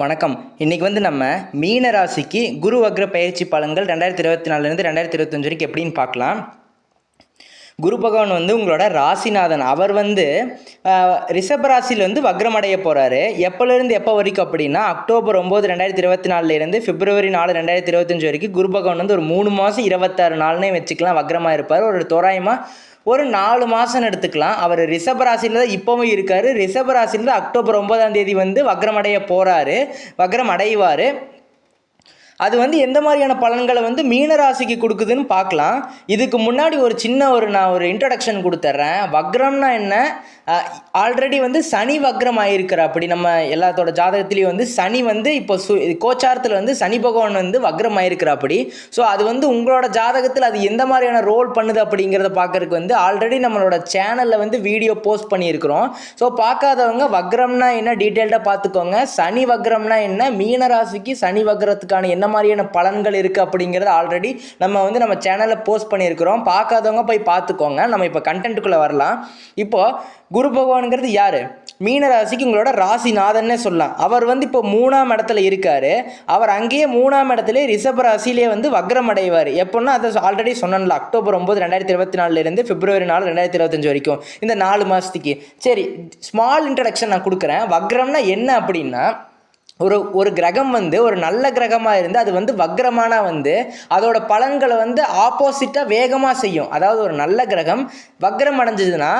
வணக்கம். இன்றைக்கி வந்து நம்ம மீன ராசிக்கு குரு வக்ர பயிற்சி பலன்கள் ரெண்டாயிரத்தி இருபத்தி நாலுலேருந்து ரெண்டாயிரத்தி இருபத்தஞ்சு வரைக்கும் எப்படின்னு பார்க்கலாம். குரு பகவான் வந்து உங்களோட ராசிநாதன். அவர் வந்து ஆஹ், ரிஷப ராசியில் வந்து வக்ரமடைய போகிறாரு எப்போலேருந்து எப்போ வரைக்கும் அப்படின்னா அக்டோபர் ஒம்பது ரெண்டாயிரத்தி இருபத்தி நாலுலேருந்து பிப்ரவரி நாலு ரெண்டாயிரத்தி இருபத்தஞ்சு வரைக்கும் குரு பகவான் வந்து ஒரு மூணு மாதம் இருபத்தாறு நாள்னே வச்சுக்கலாம் வக்ரமாக இருப்பார். ஒரு தோராயமாக ஒரு நாலு மாதம் எடுத்துக்கலாம். அவர் ரிஷப ராசியில் தான் இப்போவும் இருக்கார். ரிஷப ராசியில் தான் அக்டோபர் ஒன்பதாம் தேதி வந்து வக்ரமடைய போகிறாரு வக்ரம் அடைவார். அது வந்து எந்த மாதிரியான பலன்களை வந்து மீன ராசிக்கு கொடுக்குதுன்னு பார்க்கலாம். இதுக்கு முன்னாடி ஒரு சின்ன ஒரு நான் ஒரு இன்ட்ரடக்ஷன் கொடுத்துட்றேன் வக்ரம்னா என்ன? ஆல்ரெடி வந்து சனி வக்ரம் ஆகிருக்கிற அப்படி நம்ம எல்லாத்தோட ஜாதகத்துலேயும் வந்து சனி வந்து இப்போ சு கோச்சாரத்தில் வந்து சனி பகவான் வந்து வக்ரம் ஆகிருக்கிற அப்படி. ஸோ அது வந்து உங்களோட ஜாதகத்தில் அது எந்த மாதிரியான ரோல் பண்ணுது அப்படிங்கிறத பார்க்கறதுக்கு வந்து ஆல்ரெடி நம்மளோட சேனலில் வந்து வீடியோ போஸ்ட் பண்ணியிருக்கிறோம். ஸோ பார்க்காதவங்க வக்ரம்னா என்ன? டீட்டெயில்டாக பார்த்துக்கோங்க. சனி வக்ரம்னா என்ன? மீன ராசிக்கு சனி வக்ரத்துக்கான என்ன மாதிரியான பலன்கள் இருக்குது அப்படிங்கிறது ஆல்ரெடி நம்ம வந்து நம்ம சேனலில் போஸ்ட் பண்ணியிருக்கிறோம். பார்க்காதவங்க போய் பார்த்துக்கோங்க. நம்ம இப்போ கண்டென்ட்டுக்குள்ளே வரலாம். இப்போது குரு பகவானுங்கிறது யார்? மீன ராசிக்கு உங்களோட ராசிநாதன்னே சொல்லலாம். அவர் வந்து இப்போ மூணாம் இடத்துல இருக்கார். அவர் அங்கேயே மூணாம் இடத்துல ரிஷப ராசியிலே வந்து வக்ரம் அடைவார். எப்போன்னா அதை ஆல்ரெடி சொன்னேன்ல அக்டோபர் ஒம்பது ரெண்டாயிரத்தி இருபத்தி நாலுலேருந்து பிப்ரவரி நாலு ரெண்டாயிரத்தி இருபத்தஞ்சு வரைக்கும். இந்த நாலு மாதத்துக்கு சரி ஸ்மால் இன்ட்ரடக்ஷன் நான் கொடுக்குறேன். வக்ரம்னா என்ன அப்படின்னா ஒரு ஒரு கிரகம் வந்து ஒரு நல்ல கிரகமாக இருந்து அது வந்து வக்ரமான வந்து அதோட பலன்களை வந்து ஆப்போசிட்டாக வேகமாக செய்யும். அதாவது ஒரு நல்ல கிரகம் வக்ரம் அடைஞ்சதுன்னா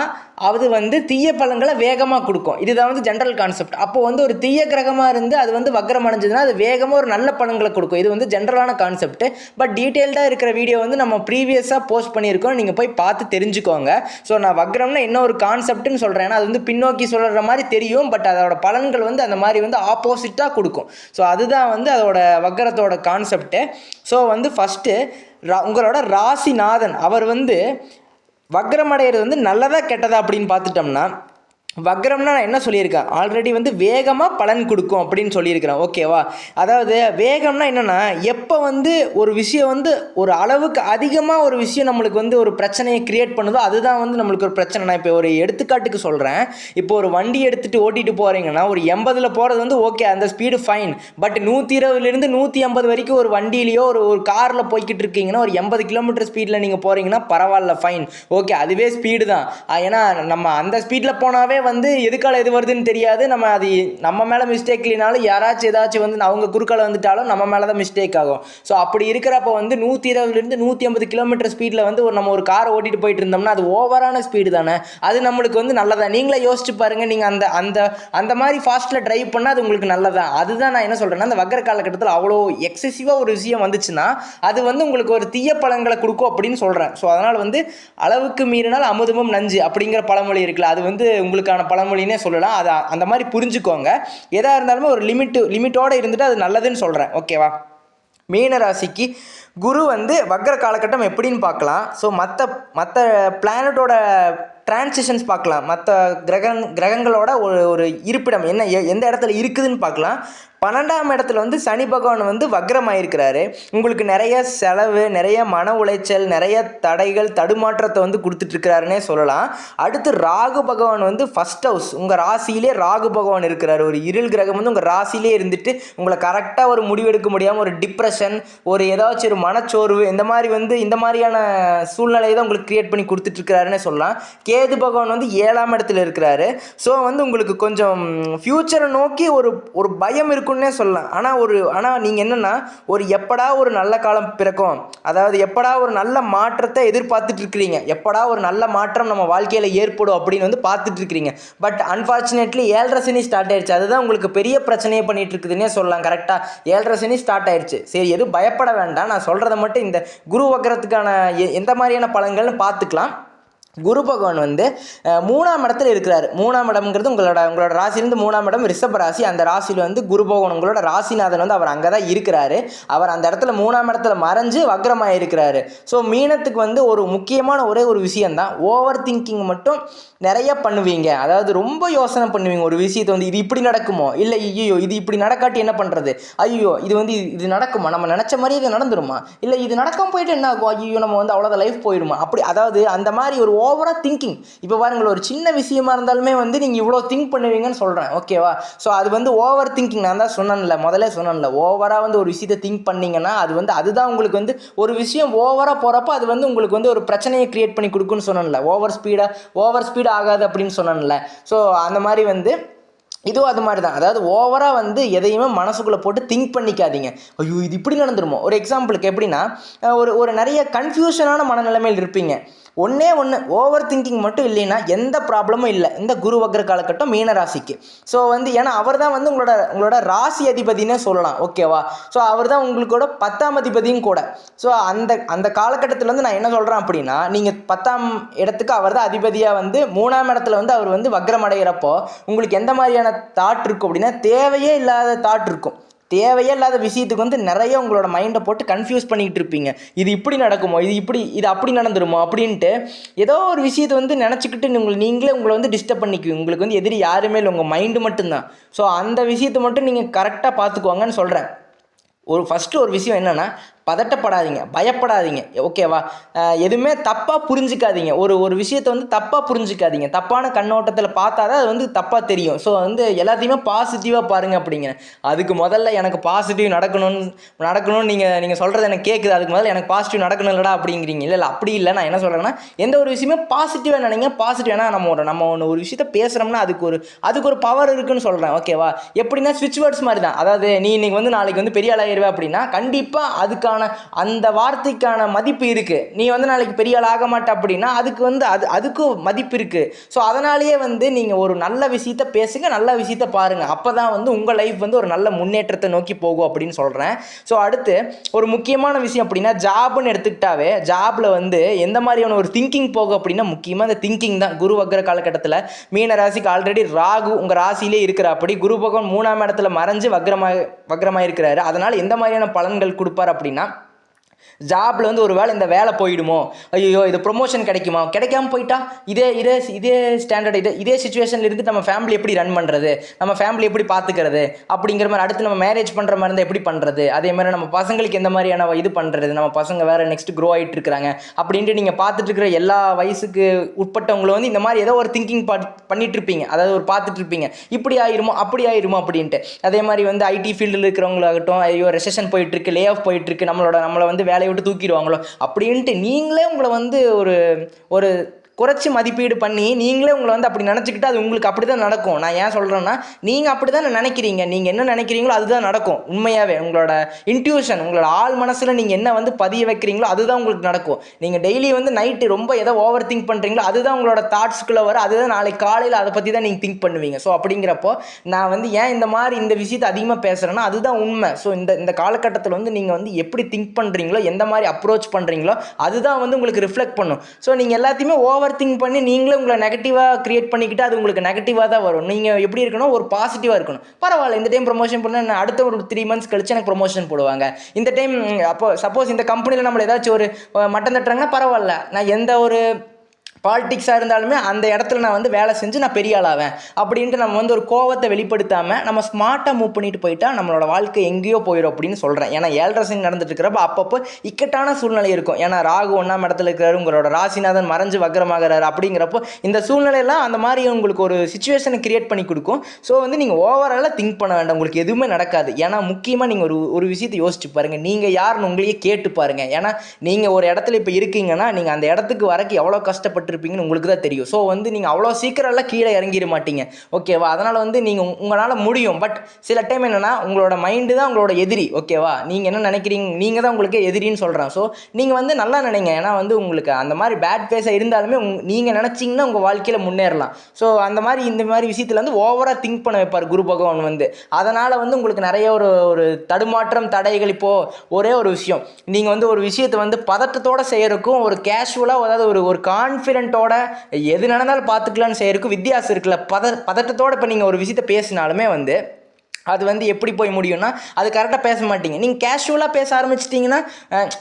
அது வந்து தீய பழங்களை வேகமாக கொடுக்கும். இதுதான் வந்து ஜென்ரல் கான்செப்ட் அப்போ வந்து ஒரு தீய கிரகமாக இருந்து அது வந்து வக்ரம் அடைஞ்சதுன்னா அது வேகமாக ஒரு நல்ல பழங்களை கொடுக்கும். இது வந்து ஜென்ரலான கான்செப்ட் பட் டீட்டெயில்டாக இருக்கிற வீடியோ வந்து நம்ம ப்ரீவியஸாக போஸ்ட் பண்ணியிருக்கோம். நீங்கள் போய் பார்த்து தெரிஞ்சுக்கோங்க. ஸோ நான் வக்ரம்னா என்ன ஒரு கான்செப்ட்னு சொல்கிறேன் ஏன்னா அது வந்து பின்னோக்கி சொல்கிற மாதிரி தெரியும். பட் அதோட பலன்கள் வந்து அந்த மாதிரி வந்து ஆப்போசிட்டாக கொடுக்கும். ஸோ அதுதான் வந்து அதோட வக்ரத்தோட கான்செப்ட்டு ஸோ வந்து ஃபஸ்ட்டு உங்களோட ராசிநாதன் அவர் வந்து வக்ரமடைகிறது வந்து நல்லதா கெட்டதா அப்படின்னு பார்த்துட்டோம்னா வக்ரம்னா நான் என்ன சொல்லியிருக்கேன்? ஆல்ரெடி வந்து வேகமாக பலன் கொடுக்கும் அப்படின்னு சொல்லியிருக்கிறேன். ஓகேவா அதாவது வேகம்னா என்னென்னா எப்போ வந்து ஒரு விஷயம் வந்து ஒரு அளவுக்கு அதிகமாக ஒரு விஷயம் நம்மளுக்கு வந்து ஒரு பிரச்சனையை க்ரியேட் பண்ணுதோ அதுதான் வந்து நம்மளுக்கு ஒரு பிரச்சனை. நான் இப்போ ஒரு எடுத்துக்காட்டுக்கு சொல்கிறேன் இப்போ ஒரு வண்டி எடுத்துகிட்டு ஓட்டிகிட்டு போகிறீங்கன்னா ஒரு எண்பதில் போகிறது வந்து ஓகே அந்த ஸ்பீடு ஃபைன் பட் நூற்றி இருபதுலேருந்து நூற்றி ஐம்பது வரைக்கும் ஒரு வண்டியிலையோ ஒரு ஒரு காரில் போய்கிட்டு இருக்கீங்கன்னா ஒரு எண்பது கிலோமீட்டர் ஸ்பீடில் நீங்கள் போகிறீங்கன்னா பரவாயில்ல ஃபைன் ஓகே அதுவே ஸ்பீடு தான். ஏன்னா நம்ம அந்த ஸ்பீடில் போனாவே வந்து எதுக்கால எது வருதுன்னு தெரியாது. நம்ம அது நம்ம மேலே மிஸ்டேக் இல்லைனாலும் யாராச்சும் ஏதாச்சும் வந்து அவங்க குறுக்கால வந்துட்டாலும் நம்ம மேலே தான் மிஸ்டேக் ஆகும். ஸோ அப்படி இருக்கிறப்ப வந்து நூற்றி இருபதுலேருந்து நூற்றி ஐம்பது கிலோமீட்டர் ஸ்பீடில் வந்து ஒரு நம்ம ஒரு காரை ஓட்டிட்டு போயிட்டு இருந்தோம்னா அது ஓவரான ஸ்பீடு தானே. அது நம்மளுக்கு வந்து நல்லதா? நீங்களே யோசிச்சு பாருங்கள் நீங்கள் அந்த அந்த அந்த மாதிரி ஃபாஸ்ட்டில் ட்ரைவ் பண்ணால் அது உங்களுக்கு நல்லதான் அதுதான் நான் என்ன சொல்கிறேன்னா அந்த வக்கர காலகட்டத்தில் அவ்வளோ எக்ஸசிவாக ஒரு விஷயம் வந்துச்சுன்னா அது வந்து உங்களுக்கு ஒரு தீய பழங்களை கொடுக்கும் அப்படின்னு சொல்கிறேன் ஸோ அதனால் வந்து அளவுக்கு மீறினால் அமுதமும் நஞ்சு அப்படிங்கிற பழமொழி இருக்குல்ல அது வந்து உங்களுக்கு உங்களுக்கான பழமொழினே சொல்லலாம். அது அந்த மாதிரி புரிஞ்சுக்கோங்க. எதாக இருந்தாலுமே ஒரு லிமிட்டு லிமிட்டோடு இருந்துட்டு அது நல்லதுன்னு சொல்கிறேன் ஓகேவா? மீன ராசிக்கு குரு வந்து வக்ர காலகட்டம் எப்படின்னு பார்க்கலாம். ஸோ மற்ற மற்ற பிளானட்டோட டிரான்சிஷன்ஸ் பார்க்கலாம். மற்ற கிரக கிரகங்களோட ஒரு ஒரு இருப்பிடம் என்ன எ- எந்த இடத்துல இருக்குதுன்னு பார்க்கலாம். பன்னெண்டாம் இடத்துல வந்து சனி பகவான் வந்து வக்ரமாயிருக்கிறாரு. உங்களுக்கு நிறைய செலவு நிறைய மன உளைச்சல் நிறைய தடைகள் தடுமாற்றத்தை வந்து கொடுத்துட்ருக்கிறாருன்னே சொல்லலாம். அடுத்து ராகு பகவான் வந்து ஃபஸ்ட் ஹவுஸ் உங்கள் ராசியிலே ராகு பகவான் இருக்கிறார். ஒரு இருள் கிரகம் வந்து உங்கள் ராசியிலே இருந்துட்டு உங்களை கரெக்டாக ஒரு முடிவெடுக்க முடியாமல் ஒரு டிப்ரெஷன் ஒரு ஏதாச்சும் ஒரு மனச்சோர்வு இந்த மாதிரி வந்து இந்த மாதிரியான சூழ்நிலையை தான் உங்களுக்கு கிரியேட் பண்ணி கொடுத்துட்ருக்கிறாருன்னே சொல்லலாம். கேது பகவான் வந்து ஏழாம் இடத்துல இருக்கிறாரு. ஸோ வந்து உங்களுக்கு கொஞ்சம் ஃப்யூச்சரை நோக்கி ஒரு ஒரு பயம் இருக்கும். இருக்குன்னே சொல்லலாம். ஆனால் ஒரு ஆனால் நீங்கள் என்னென்னா ஒரு எப்படா ஒரு நல்ல காலம் பிறக்கும் அதாவது எப்படா ஒரு நல்ல மாற்றத்தை எதிர்பார்த்துட்டு இருக்கிறீங்க எப்படா ஒரு நல்ல மாற்றம் நம்ம வாழ்க்கையில் ஏற்படும் அப்படின்னு வந்து பார்த்துட்டு இருக்கிறீங்க பட் அன்ஃபார்ச்சுனேட்லி ஏழரை சனி ஸ்டார்ட் ஆயிடுச்சு. அதுதான் உங்களுக்கு பெரிய பிரச்சனையே பண்ணிட்டு இருக்குதுன்னே சொல்லலாம். கரெக்டாக ஏழரை சனி ஸ்டார்ட் ஆயிடுச்சு. சரி எதுவும் பயப்பட வேண்டாம். நான் சொல்கிறத மட்டும் இந்த குரு வக்கரத்துக்கான எ- எந்த மாதிரியான பலன்கள்னு பார்த்துக்கலாம். குரு பகவான் வந்து மூணாம் இடத்துல இருக்கிறார். மூணாம் இடம்ங்கிறது உங்களோட உங்களோட ராசிலேருந்து மூணாம் இடம் ரிஷப ராசி. அந்த ராசியில் வந்து குரு பகவான் உங்களோட ராசிநாதன் வந்து அவர் அங்கே தான் இருக்கிறாரு. அவர் அந்த இடத்துல மூணாம் இடத்துல மறைஞ்சு வக்ரமாக இருக்கிறாரு. ஸோ மீனத்துக்கு வந்து ஒரு முக்கியமான ஒரே ஒரு விஷயந்தான் ஓவர் திங்கிங் மட்டும் நிறைய பண்ணுவீங்க. அதாவது ரொம்ப யோசனை பண்ணுவீங்க ஒரு விஷயத்தை வந்து இது இப்படி நடக்குமோ? இல்லை ஐயோ இது இப்படி நடக்காட்டி என்ன பண்ணுறது ஐயோ இது வந்து இது- நடக்குமா? நம்ம நினச்ச மாதிரி இது நடந்துருமா? இல்லை இது நடக்காமல் போயிட்டு என்ன ஆகும்? ஐயோ நம்ம வந்து அவ்வளோதான் லைஃப் போயிடுமா அப்படி அதாவது அந்த மாதிரி ஒரு ஓவராக திங்கிங் இப்போ பாருங்கள் ஒரு சின்ன விஷயமா இருந்தாலுமே வந்து நீங்கள் இவ்வளோ திங்க் பண்ணுவீங்கன்னு சொல்கிறேன் ஓகேவா ஸோ அது வந்து ஓவர் திங்கிங் நான் தான் சொன்னேன்ல முதல்ல சொன்னேன்ல ஓவராக வந்து ஒரு விஷயத்தை திங்க் பண்ணிங்கன்னா அது வந்து அதுதான் உங்களுக்கு வந்து ஒரு விஷயம் ஓவராக போகிறப்ப அது வந்து உங்களுக்கு வந்து ஒரு பிரச்சனையை கிரியேட் பண்ணி கொடுக்குன்னு சொன்னேன்ல. ஓவர் ஸ்பீடாக ஓவர் ஸ்பீட் ஆகாது அப்படின்னு சொன்னேன்ல. ஸோ அந்த மாதிரி வந்து இதுவும் அது மாதிரி தான். அதாவது ஓவராக வந்து எதையுமே மனசுக்குள்ளே போட்டு திங்க் பண்ணிக்காதீங்க. ஐயோ இது இப்படி நடந்துருமோ? ஒரு எக்ஸாம்பிளுக்கு எப்படின்னா ஒரு ஒரு நிறைய கன்ஃபியூஷனான மனநிலைமையில் இருப்பீங்க. ஒன்றே ஒன்று ஓவர் திங்கிங் மட்டும் இல்லைன்னா எந்த ப்ராப்ளமும் இல்லை. இந்த குரு வக்ர காலகட்டம் மீன ராசிக்கு. ஸோ வந்து ஏன்னா அவர் தான் வந்து உங்களோட உங்களோட ராசி அதிபதினே சொல்லலாம். ஓகேவா ஸோ அவர் தான் உங்களுக்கோட பத்தாம் அதிபதியும் கூட. ஸோ அந்த அந்த காலகட்டத்தில் வந்து நான் என்ன சொல்கிறேன் அப்படின்னா நீங்கள் பத்தாம் இடத்துக்கு அவர் தான் அதிபதியாக வந்து மூணாம் இடத்துல வந்து அவர் வந்து வக்ரம் அடைகிறப்போ உங்களுக்கு எந்த மாதிரியான தாட் இருக்கும் அப்படின்னா தேவையே இல்லாத தாட் இருக்கும். தேவையே இல்லாத விஷயத்துக்கு வந்து நிறைய உங்களோட மைண்டை போட்டு கன்ஃபியூஸ் பண்ணிக்கிட்டு இருப்பீங்க. இது இப்படி நடக்குமோ? இது இப்படி இது அப்படி நடந்துருமோ? அப்படின்ட்டு ஏதோ ஒரு விஷயத்தை வந்து நினச்சிக்கிட்டு உங்களை நீங்களே உங்களை வந்து டிஸ்டர்ப் பண்ணிக்குவீங்க. உங்களுக்கு வந்து எதிரி யாருமே இல்லை. உங்கள் மைண்டு மட்டும்தான். ஸோ அந்த விஷயத்தை மட்டும் நீங்கள் கரெக்டாக பார்த்துக்குவாங்கன்னு சொல்கிறேன் ஒரு ஃபஸ்ட்டு ஒரு விஷயம் என்னென்னா பதட்டப்படாதீங்க பயப்படாதீங்க. ஓகேவா எதுவுமே தப்பாக புரிஞ்சிக்காதீங்க. ஒரு ஒரு விஷயத்தை வந்து தப்பாக புரிஞ்சுக்காதீங்க. தப்பான கண்ணோட்டத்தில் பார்த்தா தான் அது வந்து தப்பாக தெரியும். ஸோ வந்து எல்லாத்தையுமே பாசிட்டிவாக பாருங்க அப்படிங்கிற. அதுக்கு முதல்ல எனக்கு பாசிட்டிவ் நடக்கணும்னு நடக்கணும்னு நீங்கள் நீங்கள் சொல்கிறது எனக்கு கேட்குது அதுக்கு முதல்ல எனக்கு பாசிட்டிவ் நடக்கணும் இல்லடா அப்படிங்கிறீங்க. இல்லை இல்லை அப்படி இல்லை. நான் என்ன சொல்கிறேன்னா எந்த ஒரு விஷயமே பாசிட்டிவாக நினைங்க. பாசிட்டிவ் நம்ம ஒரு நம்ம ஒன்று ஒரு விஷயத்த பேசுகிறோம்னா அதுக்கு ஒரு அதுக்கு ஒரு பவர் இருக்குன்னு சொல்கிறேன் ஓகேவா எப்படின்னா ஸ்விட்ச் வேர்ட்ஸ் மாதிரி தான் அதாவது நீ இன்னைக்கு வந்து நாளைக்கு வந்து பெரிய ஆளாயிருவே அப்படின்னா கண்டிப்பாக அதுக்கான அந்த வார்த்தைக்கான மதிப்பு இருக்குது நீ வந்து நாளைக்கு பெரிய ஆள் ஆக மாட்ட அப்படின்னா அதுக்கு வந்து அது அதுக்கும் மதிப்பு இருக்குது ஸோ அதனாலேயே வந்து நீங்கள் ஒரு நல்ல விஷயத்த பேசுங்க நல்ல விஷயத்த பாருங்கள் அப்போ தான் வந்து உங்கள் லைஃப் வந்து ஒரு நல்ல முன்னேற்றத்தை நோக்கி போகும் அப்படின்னு சொல்கிறேன் ஸோ அடுத்து ஒரு முக்கியமான விஷயம் அப்படின்னா ஜாப்னு எடுத்துக்கிட்டாவே ஜாபில் வந்து எந்த மாதிரியான ஒரு திங்கிங் போகும் அப்படின்னா முக்கியமாக அந்த திங்கிங் தான். குரு வக்ர காலகட்டத்தில் மீன ராசிக்கு ஆல்ரெடி ராகு உங்கள் ராசியிலே இருக்கிற அப்படி குரு பகவான் மூணாம் இடத்துல மறைஞ்சு வக்ரமாக வக்ரமாக இருக்கிறாரு அதனால் எந்த மாதிரியான பலன்கள் கொடுப்பார் அப்படின்னா ஜாப்ல வந்து ஒரு வேளை இந்த வேலை போயிடுமோ? ஐயோ இது ப்ரொமோஷன் கிடைக்குமா? கிடைக்காம போயிட்டா? இதே இதே இதே ஸ்டாண்டர்ட் இதே இதே சுச்சுவேஷனில் இருந்து நம்ம ஃபேமிலி எப்படி ரன் பண்ணுறது நம்ம ஃபேமிலி எப்படி பார்த்துக்கிறது அப்படிங்கிற மாதிரி அடுத்து நம்ம மேரேஜ் பண்ணுற மாதிரி இருந்தால் எப்படி பண்ணுறது அதே மாதிரி நம்ம பசங்களுக்கு எந்த மாதிரியான இது பண்ணுறது நம்ம பசங்க வேறு நெக்ஸ்ட் க்ரோ ஆகிட்டு இருக்கிறாங்க. அப்படின்ட்டு நீங்கள் பார்த்துட்டு இருக்கிற எல்லா வயசுக்கு உட்பட்டவங்களும் வந்து இந்த மாதிரி ஏதோ ஒரு திங்கிங் பண்ணிட்டு இருப்பீங்க அதாவது ஒரு பார்த்துட்டு இருப்பீங்க இப்படி ஆயிருமோ அப்படி ஆயிருமோ அப்படின்ட்டு. அதே மாதிரி வந்து ஐடி ஃபீல்டில் இருக்கிறவங்களாகட்டும் ஐயோ ரெசன் போயிட்டு இருக்கு லே ஆஃப் போயிட்டு இருக்கு நம்மளோட நம்மளை வந்து வேலை விட்டு தூக்கிடுவாங்களோ? அப்படின்ட்டு நீங்களே உங்களை வந்து ஒரு ஒரு குறைச்சி மதிப்பீடு பண்ணி நீங்களே உங்களை வந்து அப்படி நினச்சிக்கிட்டு அது உங்களுக்கு அப்படி தான் நடக்கும். நான் ஏன் சொல்கிறேன்னா நீங்கள் அப்படி தான் நினைக்கிறீங்க? நீங்கள் என்ன நினைக்கிறீங்களோ அதுதான் நடக்கும். உண்மையாகவே உங்களோட இன்ட்யூஷன் உங்களோட ஆள் மனசில் நீங்கள் என்ன வந்து பதிய வைக்கிறீங்களோ அதுதான் உங்களுக்கு நடக்கும். நீங்கள் டெய்லி வந்து நைட்டு ரொம்ப எதை ஓவர் திங்க் பண்ணுறீங்களோ அதுதான் உங்களோட தாட்ஸ்க்குள்ளே வரும். அதுதான் நாளைக்கு காலையில் அதை பற்றி தான் நீங்கள் திங்க் பண்ணுவீங்க. ஸோ அப்படிங்கிறப்போ நான் வந்து ஏன் இந்த மாதிரி இந்த விஷயத்தை அதிகமாக பேசுகிறேன்னா அதுதான் உண்மை. ஸோ இந்த இந்த காலகட்டத்தில் வந்து நீங்கள் வந்து எப்படி திங்க் பண்ணுறீங்களோ எந்த மாதிரி அப்ரோச் பண்ணுறீங்களோ அதுதான் வந்து உங்களுக்கு ரிஃப்ளெக்ட் பண்ணும். ஸோ நீங்கள் எல்லாத்தையுமே ஓவர் திங்க் பண்ணி நீங்களே உங்களை நெகட்டிவாக கிரியேட் பண்ணிக்கிட்டு அது உங்களுக்கு நெகட்டிவாக தான் வரும். நீங்கள் எப்படி இருக்கணும்? ஒரு பாசிட்டிவாக இருக்கணும். பரவாயில்ல இந்த டைம் ப்ரொமோஷன் பண்ண அடுத்த ஒரு த்ரீ மந்த்ஸ் கழிச்சு எனக்கு ப்ரொமோஷன் போடுவாங்க. இந்த டைம் அப்போ சப்போஸ் இந்த கம்பெனியில் நம்மளை ஏதாச்சும் ஒரு மட்டம் தட்டுறாங்கன்னா பரவாயில்ல. நான் எந்த ஒரு பாலிட்டிக்ஸாக இருந்தாலுமே அந்த இடத்துல நான் வந்து வேலை செஞ்சு நான் பெரிய ஆளாவேன். அப்படின்ட்டு நம்ம வந்து ஒரு கோவத்தை வெளிப்படுத்தாமல் நம்ம ஸ்மார்ட்டாக மூவ் பண்ணிட்டு போயிட்டா நம்மளோட வாழ்க்கை எங்கேயோ போயிடும் அப்படின்னு சொல்கிறேன் ஏன்னா ஏழரை சனி நடந்துட்டு இருக்கிறப்ப அப்பப்போ இக்கட்டான சூழ்நிலை இருக்கும். ஏன்னா ராகு ஒன்றாம் இடத்துல இருக்கிறாரு உங்களோட ராசிநாதன் மறைஞ்சு வக்ரமாகிறாரு அப்படிங்கிறப்போ இந்த சூழ்நிலையெல்லாம் அந்த மாதிரி உங்களுக்கு ஒரு சுச்சுவேஷனை கிரியேட் பண்ணி கொடுக்கும். ஸோ வந்து நீங்கள் ஓவராலாக திங்க் பண்ண வேண்டாம். உங்களுக்கு எதுவுமே நடக்காது. ஏன்னா முக்கியமாக நீங்கள் ஒரு ஒரு விஷயத்தை யோசிச்சு பாருங்கள் நீங்கள் யாருன்னு உங்களையே கேட்டு பாருங்கள் ஏன்னா நீங்கள் ஒரு இடத்துல இப்போ இருக்கீங்கன்னா நீங்கள் அந்த இடத்துக்கு வரக்கு எவ்வளோ கஷ்டப்பட்டு கஷ்டப்பட்டிருப்பீங்கன்னு உங்களுக்கு தான் தெரியும். ஸோ வந்து நீங்கள் அவ்வளோ சீக்கிரம்லாம் கீழே இறங்கிட மாட்டீங்க. ஓகேவா அதனால் வந்து நீங்கள் உங்களால் முடியும். பட் சில டைம் என்னென்னா உங்களோட மைண்டு தான் உங்களோட எதிரி. ஓகேவா நீங்கள் என்ன நினைக்கிறீங்க? நீங்கள் தான் உங்களுக்கு எதிரின்னு சொல்கிறேன் ஸோ நீங்கள் வந்து நல்லா நினைங்க. ஏன்னா வந்து உங்களுக்கு அந்த மாதிரி பேட் ஃபேஸாக இருந்தாலுமே உங் நீங்கள் நினச்சிங்கன்னா உங்கள் வாழ்க்கையில் முன்னேறலாம். ஸோ அந்த மாதிரி இந்த மாதிரி விஷயத்தில் வந்து ஓவராக திங்க் பண்ண வைப்பார் குரு பகவான் வந்து. அதனால் வந்து உங்களுக்கு நிறைய ஒரு ஒரு தடுமாற்றம் தடைகள் இப்போது ஒரே ஒரு விஷயம். நீங்கள் வந்து ஒரு விஷயத்தை வந்து பதட்டத்தோட செய்கிறக்கும் ஒரு கேஷுவலாக அதாவது ஒரு ஒரு கான்ஃபிடென்ட்டோட எது நடந்தாலும் பார்த்துக்கலான்னு செய்யறதுக்கு வித்தியாசம் இருக்குல்ல. பத பதட்டத்தோட இப்போ நீங்கள் ஒரு விஷயத்தை பேசினாலுமே வந்து அது வந்து எப்படி போய் முடியும்னா அது கரெக்டாக பேச மாட்டீங்க. நீங்கள் கேஷுவலாக பேச ஆரம்பிச்சிட்டிங்கன்னா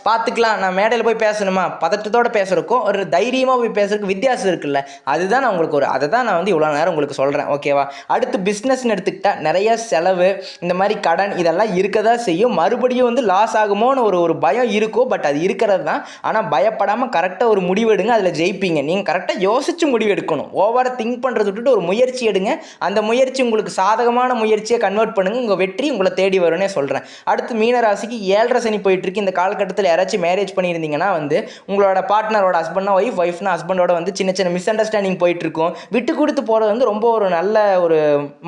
பார்த்துக்கலாம் நான் மேடையில் போய் பேசணுமா? பதட்டத்தோடு பேசுகிறக்கும் ஒரு தைரியமாக போய் பேசுறதுக்கு வித்தியாசம் இருக்குல்ல. அதுதான் நான் உங்களுக்கு ஒரு அதை தான் நான் வந்து இவ்வளோ நேரம் உங்களுக்கு சொல்கிறேன் ஓகேவா அடுத்து பிஸ்னஸ்னு எடுத்துக்கிட்டால் நிறைய செலவு இந்த மாதிரி கடன் இதெல்லாம் இருக்க தான் செய்யும். மறுபடியும் வந்து லாஸ் ஆகுமோன்னு ஒரு ஒரு பயம் இருக்கும் பட் அது இருக்கிறது தான். ஆனால் பயப்படாமல் கரெக்டாக ஒரு முடிவு எடுங்க அதில் ஜெயிப்பீங்க. நீங்கள் கரெக்டாக யோசிச்சு முடிவு எடுக்கணும். ஓவராக திங்க் பண்ணுறது விட்டுட்டு ஒரு முயற்சி எடுங்க. அந்த முயற்சி உங்களுக்கு சாதகமான முயற்சியை கன்வெர்ட் பண்ணுங்க உங்கள் வெற்றி உங்களை தேடி வரும்னே சொல்கிறேன் அடுத்து மீனராசிக்கு ஏழரை சனி போயிட்டு இருக்கு இந்த காலகட்டத்தில் யாராச்சும் மேரேஜ் பண்ணியிருந்தீங்கன்னா வந்து உங்களோட பார்ட்னரோட ஹஸ்பண்ட்னா ஒய்ஃப் ஒய்ஃப்னா ஹஸ்பண்டோட வந்து சின்ன சின்ன மிஸ் அண்டர்ஸ்டாண்டிங் போயிட்டு இருக்கும் விட்டு கொடுத்து போகிறது வந்து ரொம்ப ஒரு நல்ல ஒரு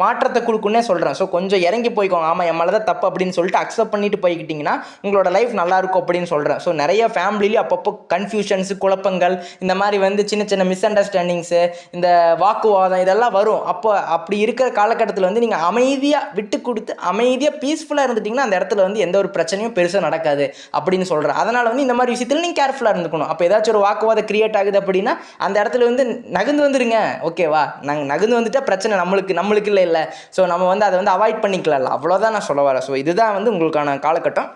மாற்றத்தை கொடுக்குன்னே சொல்கிறேன் ஸோ கொஞ்சம் இறங்கி போய்க்கோங்க. ஆமாம் என் மேலே தான் தப்பு அப்படின்னு சொல்லிட்டு அக்செப்ட் பண்ணிட்டு போய்க்கிட்டிங்கன்னா உங்களோட லைஃப் நல்லா இருக்கும் அப்படின்னு சொல்கிறேன் ஸோ நிறைய ஃபேமிலிலேயும் அப்பப்போ கன்ஃபியூஷன்ஸ் குழப்பங்கள் இந்த மாதிரி வந்து சின்ன சின்ன மிஸ் அண்டர்ஸ்டாண்டிங்ஸு இந்த வாக்குவாதம் இதெல்லாம் வரும். அப்போ அப்படி இருக்கிற காலகட்டத்தில் வந்து நீங்கள் அமைதியாக விட்டு விட்டு கொடுத்து அமைதியாக பீஸ்ஃபுல்லாக இருந்துட்டிங்கன்னா அந்த இடத்துல வந்து எந்த ஒரு பிரச்சனையும் பெருசாக நடக்காது அப்படின்னு சொல்கிறேன் அதனால் வந்து இந்த மாதிரி விஷயத்தில் நீங்கள் கேர்ஃபுல்லாக இருந்துக்கணும். அப்போ ஏதாச்சும் ஒரு வாக்குவாதம் கிரியேட் ஆகுது அப்படின்னா அந்த இடத்துல வந்து நகர்ந்து வந்துருங்க. ஓகேவா நாங்கள் நகர்ந்து வந்துட்டால் பிரச்சனை நம்மளுக்கு நம்மளுக்கு இல்லை இல்லை. ஸோ நம்ம வந்து அதை வந்து அவாய்ட் பண்ணிக்கலாம்ல. அவ்வளோதான் நான் சொல்ல வரேன். ஸோ இதுதான் வந்து உங்களுக்கான காலகட்டம்.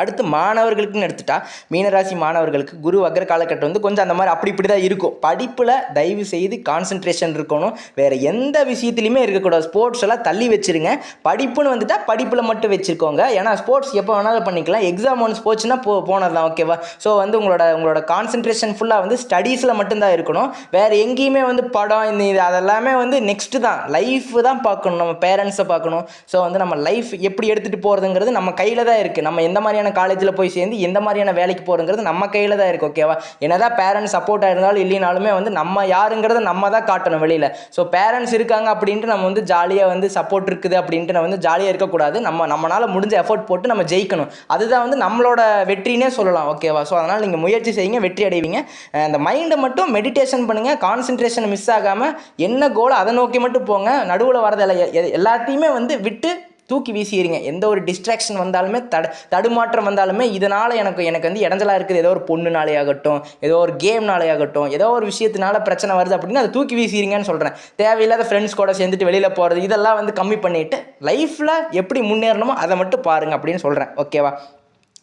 அடுத்து மாணவர்களுக்குன்னு எடுத்துட்டா மீனராசி மாணவர்களுக்கு குரு வக்ர காலகட்டம் வந்து கொஞ்சம் அந்த மாதிரி அப்படி இப்படி தான் இருக்கும். படிப்பில் தயவு செய்து கான்சென்ட்ரேஷன் இருக்கணும். வேறு எந்த விஷயத்துலையுமே இருக்கக்கூடாது. ஸ்போர்ட்ஸ் எல்லாம் தள்ளி வச்சிருங்க. படிப்புன்னு வந்துட்டால் படிப்பில் மட்டும் வச்சுருக்கோங்க. ஏன்னா ஸ்போர்ட்ஸ் எப்போ வேணாலும் பண்ணிக்கலாம். எக்ஸாம் ஒன்று போச்சுன்னா போ போனது தான் ஓகேவா ஸோ வந்து உங்களோட உங்களோட கான்சென்ட்ரேஷன் ஃபுல்லாக வந்து ஸ்டடீஸில் மட்டும்தான் இருக்கணும். வேறு எங்கேயுமே வந்து படம் இந்த இது அதெல்லாமே வந்து நெக்ஸ்ட்டு தான். லைஃப் தான் பார்க்கணும். நம்ம பேரண்ட்ஸை பார்க்கணும். ஸோ வந்து நம்ம லைஃப் எப்படி எடுத்துகிட்டு போகிறதுங்கிறது நம்ம கையில் தான் இருக்குது நம்ம எந்த மாதிரியான காலேஜில் போய் சேர்ந்து எந்த மாதிரியான வேலைக்கு போகிறோங்கிறது நம்ம கையில் தான் இருக்குது ஓகேவா என்னதான் பேரண்ட்ஸ் சப்போர்ட்டாக இருந்தாலும் இல்லைனாலுமே வந்து நம்ம யாருங்கிறத நம்ம தான் காட்டணும் வெளியில். ஸோ பேரண்ட்ஸ் இருக்காங்க அப்படின்ட்டு நம்ம வந்து ஜாலியாக வந்து சப்போர்ட் இருக்குது அப்படின்ட்டு நம்ம வந்து ஜாலியாக இருக்கக்கூடாது. நம்ம நம்மளால் முடிஞ்ச எஃபோர்ட் போட்டு நம்ம ஜெயிக்கணும். அதுதான் வந்து நம்மளோட வெற்றினே சொல்லலாம் ஓகேவா ஸோ அதனால் நீங்கள் முயற்சி செய்யுங்க வெற்றி அடைவீங்க. அந்த மைண்டை மட்டும் மெடிடேஷன் பண்ணுங்கள் கான்சென்ட்ரேஷன் மிஸ் ஆகாமல் என்ன கோல் அதை நோக்கி மட்டும் போங்க. நடுவில் வரதில்ல எல்லாத்தையுமே வந்து விட்டு தூக்கி வீசிடுங்க எந்த ஒரு டிஸ்ட்ராக்ஷன் வந்தாலுமே தட தடுமாற்றம் வந்தாலுமே இதனால் எனக்கு எனக்கு வந்து இடைஞ்சலாக இருக்குது. ஏதோ ஒரு பொண்ணுனாலே ஆகட்டும் ஏதோ ஒரு கேம்னாலே ஆகட்டும் ஏதோ ஒரு விஷயத்தினால பிரச்சனை வருது அப்படின்னா அதை தூக்கி வீசிடுங்கன்னு சொல்கிறேன் தேவையில்லாத ஃப்ரெண்ட்ஸ் கூட சேர்ந்துட்டு வெளியில் போகிறது இதெல்லாம் வந்து கம்மி பண்ணிவிட்டு லைஃப்பில் எப்படி முன்னேறணுமோ அதை மட்டும் பாருங்கள் அப்படின்னு சொல்கிறேன் ஓகேவா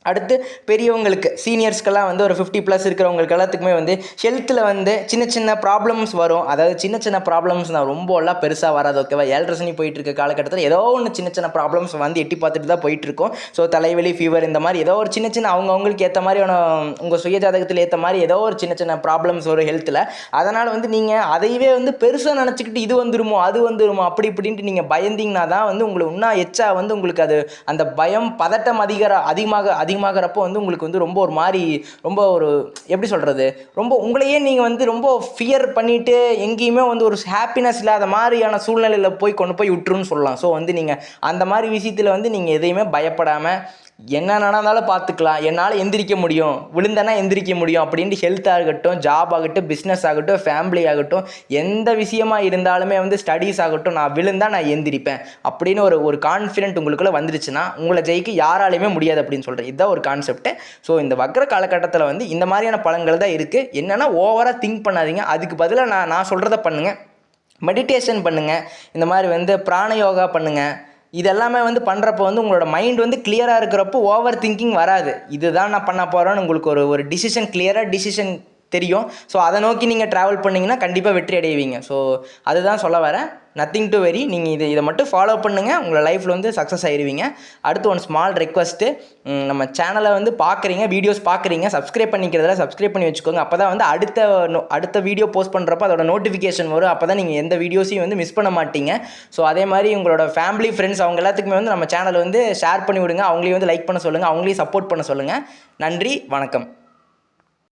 அடுத்து பெரியவங்களுக்கு சீனியர்ஸ்க்கெல்லாம் வந்து ஒரு ஃபிஃப்டி ப்ளஸ் இருக்கிறவங்களுக்கு எல்லாத்துக்குமே வந்து ஹெல்த்தில் வந்து சின்ன சின்ன ப்ராப்ளம்ஸ் வரும். அதாவது சின்ன சின்ன ப்ராப்ளம்ஸ் நான் ரொம்ப எல்லாம் பெருசாக வராது ஓகேவா ஏழரை சனி போயிட்டு இருக்க காலகட்டத்தில் ஏதோ ஒன்று சின்ன சின்ன ப்ராப்ளம்ஸ் வந்து எட்டி பார்த்துட்டு தான் போயிட்டு இருக்கோம் ஸோ தலைவலி ஃபீவர் இந்த மாதிரி ஏதோ ஒரு சின்ன சின்ன அவங்கவுங்களுக்கு ஏற்ற மாதிரியான உங்கள் சுய ஜாதகத்தில் ஏற்ற மாதிரி ஏதோ ஒரு சின்ன சின்ன ப்ராப்ளம்ஸ் வரும் ஹெல்த்தில் அதனால் வந்து நீங்கள் அதையவே வந்து பெருசாக நினச்சிக்கிட்டு இது வந்துருமோ அது வந்துருமோ அப்படி இப்படின்ட்டு நீங்கள் பயந்தீங்கன்னா தான் வந்து உங்களுக்கு இன்னும் எச்சா வந்து உங்களுக்கு அது அந்த பயம் பதட்டம் அதிகர அதிகமாக அதிக அதிகமாகிறப்போ வந்து உங்களுக்கு வந்து ரொம்ப ஒரு மாதிரி ரொம்ப ஒரு எப்படி சொல்கிறது ரொம்ப உங்களையே நீங்கள் வந்து ரொம்ப ஃபியர் பண்ணிவிட்டு எங்கேயுமே வந்து ஒரு ஹாப்பினஸ் இல்லாத மாதிரியான சூழ்நிலையில் போய் கொண்டு போய் விட்டுருன்னு சொல்லலாம். ஸோ வந்து நீங்கள் அந்த மாதிரி விஷயத்தில் வந்து நீங்கள் எதையுமே பயப்படாமல் என்ன நடந்தாலும் பார்த்துக்கலாம். என்னால் எந்திரிக்க முடியும். விழுந்தனா எந்திரிக்க முடியும் அப்படின்ட்டு ஹெல்த் ஆகட்டும் ஜாப் ஆகட்டும் பிஸ்னஸ் ஆகட்டும் ஃபேமிலி ஆகட்டும் எந்த விஷயமா இருந்தாலுமே வந்து ஸ்டடீஸ் ஆகட்டும் நான் விழுந்தா நான் எந்திரிப்பேன் அப்படின்னு ஒரு ஒரு கான்ஃபிடென்ட் உங்களுக்குள்ளே வந்துருச்சுன்னா உங்களை ஜெயிக்க யாராலையுமே முடியாது அப்படின்னு சொல்கிறேன் இதுதான் ஒரு கான்செப்ட்டு ஸோ இந்த வக்ர காலகட்டத்தில் வந்து இந்த மாதிரியான பழங்கள் தான் இருக்குது என்னென்னா ஓவராக திங்க் பண்ணாதீங்க. அதுக்கு பதிலாக நான் நான் சொல்கிறத பண்ணுங்கள் மெடிடேஷன் பண்ணுங்கள் இந்த மாதிரி வந்து பிராணயோகா யோகா இதெல்லாமே வந்து பண்ணுறப்போ வந்து உங்களோட மைண்ட் வந்து கிளியராக இருக்கிறப்போ ஓவர் திங்கிங் வராது. இதுதான் நான் பண்ண போகிறேன்னு உங்களுக்கு ஒரு ஒரு டிசிஷன் கிளியராக டிசிஷன் தெரியும். ஸோ அதை நோக்கி நீங்கள் ட்ராவல் பண்ணிங்கன்னா கண்டிப்பாக வெற்றி அடைவீங்க. ஸோ அதுதான் சொல்ல வரேன். நத்திங் டு வெரி நீங்கள் இது இதை மட்டும் ஃபாலோ பண்ணுங்கள் உங்களை லைஃப்பில் வந்து சக்ஸஸ் ஆயிருவீங்க. அடுத்து ஒன் ஸ்மால் ரெக்வஸ்ட்டு நம்ம சேனலை வந்து பார்க்குறீங்க வீடியோஸ் பார்க்குறீங்க சப்ஸ்கிரைப் பண்ணிக்கிறதுல சப்ஸ்கிரைப் பண்ணி வச்சுக்கோங்க. அப்போ தான் வந்து அடுத்த அடுத்த வீடியோ போஸ்ட் பண்ணுறப்ப அதோட நோட்டிஃபிகேஷன் வரும். அப்போ தான் நீங்கள் எந்த வீடியோஸையும் வந்து மிஸ் பண்ண மாட்டீங்க. ஸோ அதே மாதிரி உங்களோட ஃபேமிலி ஃப்ரெண்ட்ஸ் அவங்க எல்லாத்துக்குமே வந்து நம்ம சேனலை வந்து ஷேர் பண்ணி விடுங்க. அவங்களையும் வந்து லைக் பண்ண சொல்லுங்கள் அவங்களையும் சப்போர்ட் பண்ண சொல்லுங்கள் நன்றி வணக்கம்.